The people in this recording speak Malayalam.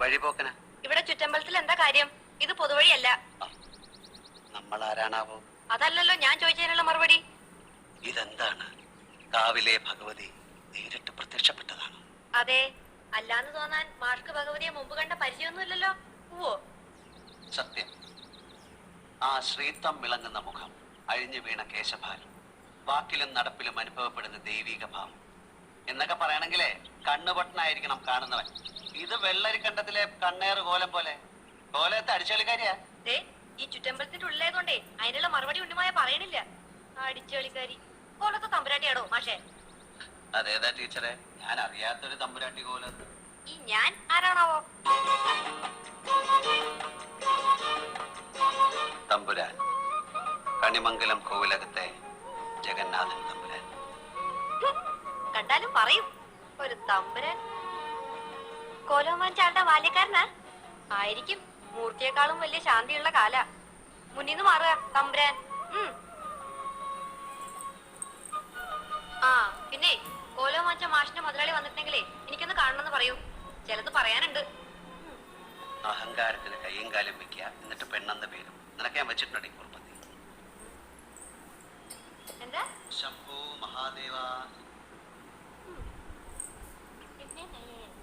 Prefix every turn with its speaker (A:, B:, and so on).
A: വഴിപോക്കന
B: ഇവിടെ ചുറ്റമ്പലത്തിൽ എന്താ കാര്യം? ഇത് പൊതുവഴിയല്ല.
A: നമ്മൾ ആരാണാവോ
B: അതല്ലല്ലോ ഞാൻ ചോദിച്ചതിനുള്ള മറുപടി.
A: ഇതെന്താണ്? കാവിലെ ഭഗവതി നേരിട്ട് പ്രത്യക്ഷപ്പെട്ടതാണ്?
B: അതെ അല്ലാന്ന് തോന്നാൻ മാർക്ക് ഭഗവതിയെ മുമ്പ് കണ്ട പരിചയമൊന്നുമില്ലല്ലോ. ഓ
A: സത്യം. ആ ശ്രീത്വം വിളങ്ങുന്ന മുഖം അഴിഞ്ഞു വീണ കേശഭാരം വാക്കിലും നടപ്പിലും അനുഭവപ്പെടുന്ന ദൈവിക ഭാവം എന്നൊക്കെ പറയണെങ്കിലേ കണ്ണുപൊട്ടനായിരിക്കണം കാണുന്നവൻ. ഇത് വെള്ളരിക്കണ്ടത്തിലെ കണ്ണേറ് കോലം പോലെ. കോലത്തെ അടിച്ചളിക്കാരിയാ?
B: ദേ ഈ ചുറ്റമ്പലത്തിന്റെ ഉള്ളിലായതുകൊണ്ടേ അതിനുള്ള മറുപടി ഉണ്ണിമായ പറയണില്ല. അടിച്ചുകളിക്കാരി കോലത്തെ തമ്പുരാട്ടിയാടോ മാഷേ?
A: അതേതാ ടീച്ചറെ? ഞാൻ അറിയാത്തൊരു തമ്പുരാട്ടി കോല.
B: ഈ ഞാൻ ആരാണാവോ?
A: തമ്പുരാൻ. കണിമംഗലം കോവിലകത്തെ ജഗന്നാഥൻ തമ്പുരാൻ.
B: കണ്ടാലും പറയും. ഒരു തമ്പുരാൻ. കോലോമാൻ ചാണ്ട ബാല്യക്കാരനാ? ആയിരിക്കും. മൂർത്തിയെക്കാളും വലിയ ശാന്തിയുള്ള കാല. മുന്നിന്ന് മാറുക തമ്പുരാൻ. ആ പിന്നെ കോലോമാച്ച മാഷിന്റെ മുതലാളി വന്നിട്ടുണ്ടെങ്കിലേ എനിക്കൊന്ന് കാണണമെന്ന് പറയൂ. ചിലത് പറയാനുണ്ട്.
A: അഹങ്കാരത്തിന് കയ്യും കാലും വെക്കുക എന്നിട്ട് പെണ്ണെന്ന പേരും. നിനക്ക് ഞാൻ വെച്ചിട്ടുണ്ട് കുറുപ്പത്തി?
B: എന്താ?
A: ശംഭു മഹാദേവ. Mm-hmm.